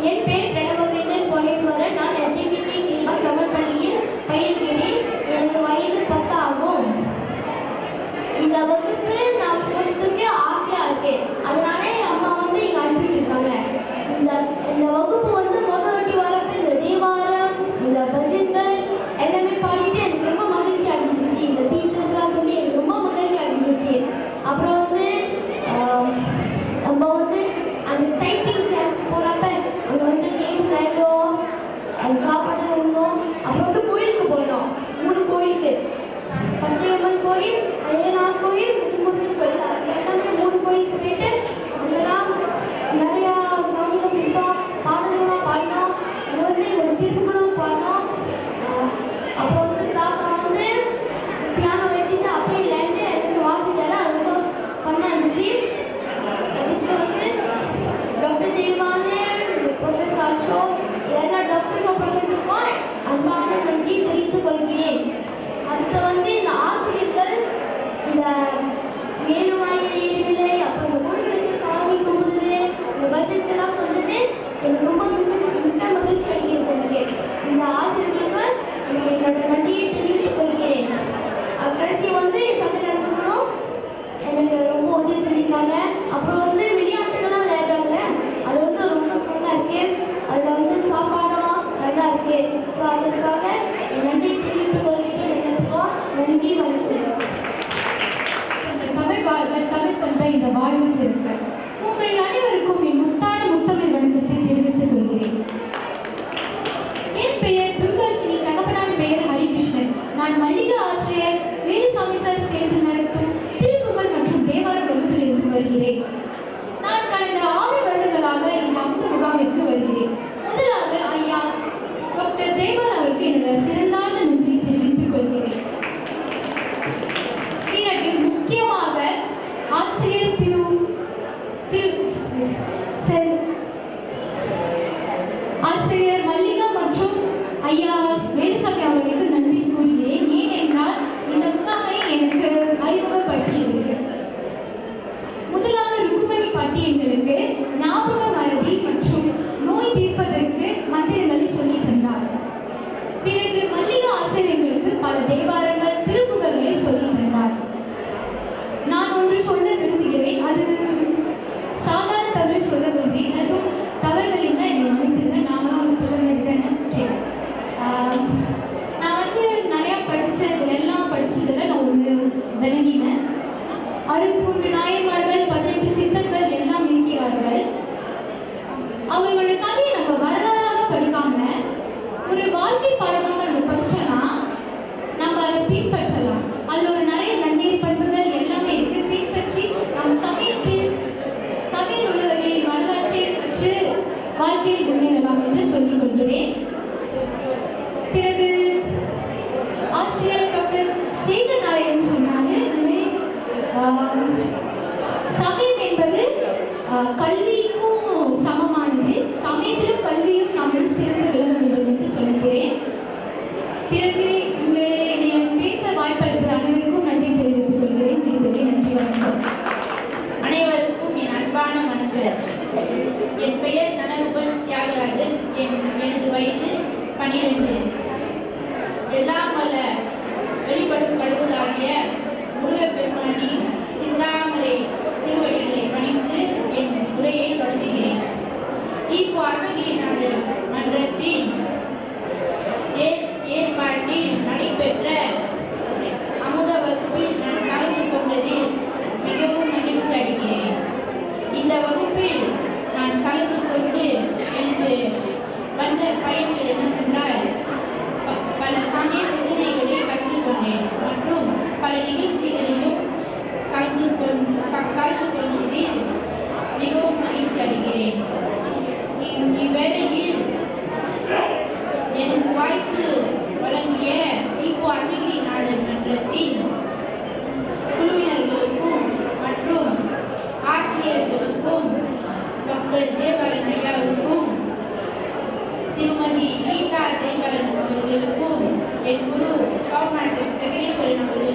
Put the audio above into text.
என் பேர் அமைச்சிருக்கிறேன் உங்கள் அனைவருக்கும் என் முத்தான முத்தமை வணக்கத்தை தெரிவித்துக் கொள்கிறேன். என் பெயர் துர்காஷினி தகப்பனான பெயர் ஹரிகிருஷ்ணன். நான் மல்லிகை ஆசிரியர் வேலுசாமி சார் சேர்ந்து பின்பற்றலாம் அதில் ஒரு நிறைய நன்னீர் பண்புகள் எல்லாமே இருக்கு. பின்பற்றி நாம் சமயத்தில் சமயம் உள்ளவர்களின் வரலாற்றை பெற்று வாழ்க்கையில் முன்னேறலாம் என்று சொல்லிக் கொள்கிறேன். பிறகு ஆசிரியர் டாக்டர் செய்த நாராயணன் சொன்னாங்க சமயம் என்பது கல்விக்கும் சமமானது. சமயத்திலும் கல்வியும் நாம் சிறந்து விளங்க வேண்டும் என்று சொல்கிறேன் பிறகு இங்கே வாய்ப்பளித்த அனைவருக்கும் நன்றி தெரிவித்துக் கொள்கிறேன். நன்றி வணக்கம். அனைவருக்கும் என் அன்பான வணக்கம். reino